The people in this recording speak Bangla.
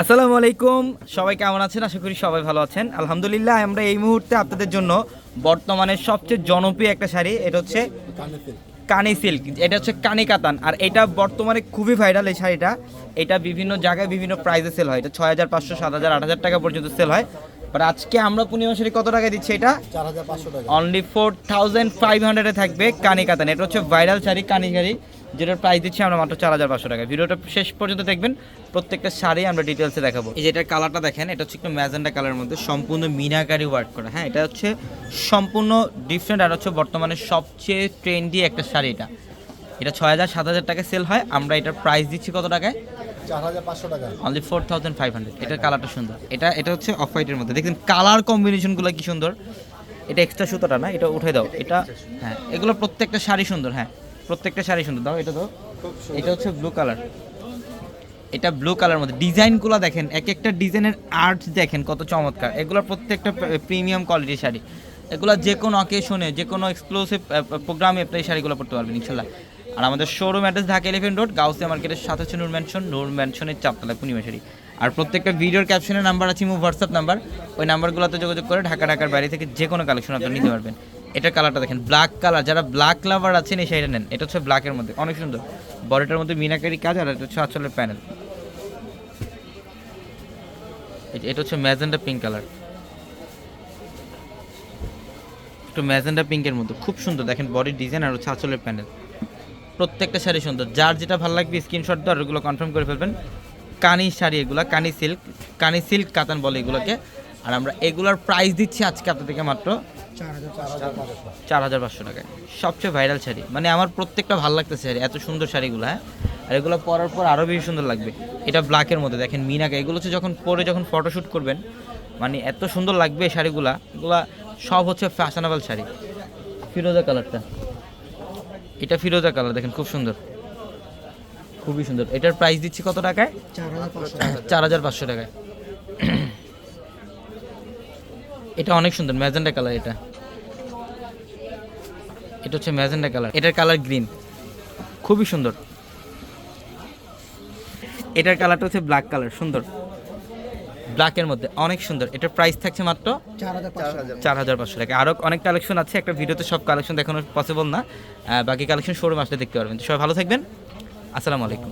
আসসালামু আলাইকুম। সবাই কেমন আছেন? আশা করি সবাই ভালো আছেন। আলহামদুলিল্লাহ আমরা এই মুহূর্তে আপনাদের জন্য বর্তমানে সবচেয়ে জনপ্রিয় একটা শাড়ি এটা হচ্ছে কানি সিল্ক এটা হচ্ছে কানি কাতান। আর এটা বর্তমানে খুবই ভাইরাল এই শাড়িটা। এটা বিভিন্ন জায়গায় বিভিন্ন প্রাইসে সেল হয়। এটা ছয় হাজার পাঁচশো সাত হাজার আট হাজার টাকা পর্যন্ত সেল হয়। বাট আজকে আমরা পূর্ণিমা শাড়ি কত টাকা দিচ্ছি এটা? অনলি ফোর থাউজেন্ড ফাইভ হান্ড্রেডে থাকবে কানি কাতান। এটা হচ্ছে ভাইরাল শাড়ি কানি শাড়ি। যেটার প্রাইস দিচ্ছি আমরা মাত্র চার হাজার পাঁচশো টাকা ভিডিওটা শেষ পর্যন্ত দেখবেন প্রত্যেকটা শাড়ি আমরা ডিটেলসে দেখাবো। এই যে এটার কালারটা দেখেন এটা হচ্ছে একটু ম্যাজেন্ডা কালারের মধ্যে সম্পূর্ণ মিনাকারি ওয়ার্ক করা। হ্যাঁ এটা হচ্ছে সম্পূর্ণ ডিফারেন্ট আর হচ্ছে বর্তমানে সবচেয়ে ট্রেন্ডি একটা শাড়ি এটা। এটা ছয় হাজার সাত হাজার টাকা সেল হয়। আমরা এটার প্রাইস দিচ্ছি কত টাকায়? চার হাজার পাঁচশো টাকা। Only four thousand five hundred এটার কালারটা সুন্দর। এটা এটা হচ্ছে অফ হোয়াইটের মধ্যে। দেখবেন কালার কম্বিনেশনগুলো কি সুন্দর? এটা এক্সট্রা সুতোটা না এটা উঠে দাও। এটা হ্যাঁ এগুলো প্রত্যেকটা শাড়ি সুন্দর হ্যাঁ। প্রত্যেকটা শাড়ি সুন্দর। দাও এটা দাও। এটা হচ্ছে ব্লু কালার এটা ব্লু কালার মধ্যে। ডিজাইনগুলো দেখেন এক একটা ডিজাইনের আর্ট দেখেন কত চমৎকার। এগুলো প্রত্যেকটা প্রিমিয়াম কোয়ালিটির শাড়ি। এগুলো যে কোনো অকেশনে যে কোনো এক্সক্লুসিভ প্রোগ্রামে আপনি এই শাড়িগুলো পড়তে পারবেন ইনশাল্লাহ। আর আমাদের showroom address Dhaka eleven road Gausia মার্কেটের সাথে হচ্ছে নূর ম্যানশন নূর ম্যানশনের চারতলায় পূর্ণিমা শাড়ি। আর প্রত্যেকটা ভিডিওর ক্যাপশনের নাম্বার আছে মো হোয়াটসঅ্যাপ নাম্বার ওই নাম্বারগুলোতে যোগাযোগ করে ঢাকা ঢাকার বাইরে থেকে যে কোনো কালেকশন আপনি নিতে পারবেন। এটার কালারটা দেখেন ব্ল্যাক কালার যারা ব্ল্যাক লাভার আছেন এই শাড়িটা নেন, এটা হচ্ছে ব্ল্যাকের মধ্যে, অনেক সুন্দর। বডিটার মধ্যে মিনাকারি কাজ আর এটা হচ্ছে আঁচলের প্যানেল এটা হচ্ছে ম্যাজেন্ডা পিঙ্ক কালার একটু ম্যাজেন্ডা পিঙ্কের মধ্যে, খুব সুন্দর। দেখেন বডির ডিজাইন আর হচ্ছে আঁচলের প্যানেল প্রত্যেকটা শাড়ি সুন্দর। যার যেটা ভালো লাগবে স্ক্রিনশট আর ওগুলো কনফার্ম করে ফেলবেন। কানি শাড়ি এগুলো, কানি সিল্ক কানি সিল্ক কাতান বলে এগুলোকে। আর আমরা এগুলোর প্রাইস দিচ্ছি আজকে আপনাদেরকে মাত্র চার হাজার পাঁচশো চার টাকায়। সবচেয়ে ভাইরাল শাড়ি। মানে আমার প্রত্যেকটা ভালো লাগতেছে শাড়ি। এত সুন্দর শাড়িগুলো হ্যাঁ? আর এগুলো পরার পর আরও বেশি সুন্দর লাগবে। এটা ব্ল্যাকের মধ্যে। দেখেন মিনাকে, এগুলো হচ্ছে যখন পরে যখন ফটোশ্যুট করবেন মানে এত সুন্দর লাগবে শাড়িগুলা। এগুলা সব হচ্ছে ফ্যাশনেবল শাড়ি। ফিরোজা কালারটা। এটা ফিরোজা কালার, দেখেন খুব সুন্দর। খুবই সুন্দর। এটার প্রাইস দিচ্ছি কত টাকায়? চার হাজার পাঁচশো টাকায়। এটা অনেক সুন্দর ম্যাজেন্ডা কালার এটা। এটা হচ্ছে ম্যাজেন্ডা কালার। এটার কালার গ্রিন। খুবই সুন্দর। এটার কালারটা হচ্ছে ব্ল্যাক কালার, সুন্দর। ব্ল্যাকের মধ্যে অনেক সুন্দর। এটার প্রাইস থাকছে মাত্র চার হাজার পাঁচশো টাকা। আরও অনেক কালেকশন আছে, একটা ভিডিওতে সব কালেকশন দেখানো পসিবল না। বাকি কালেকশন শোরুম আসলে দেখতে পারবেন। সবাই ভালো থাকবেন। আসসালামু আলাইকুম।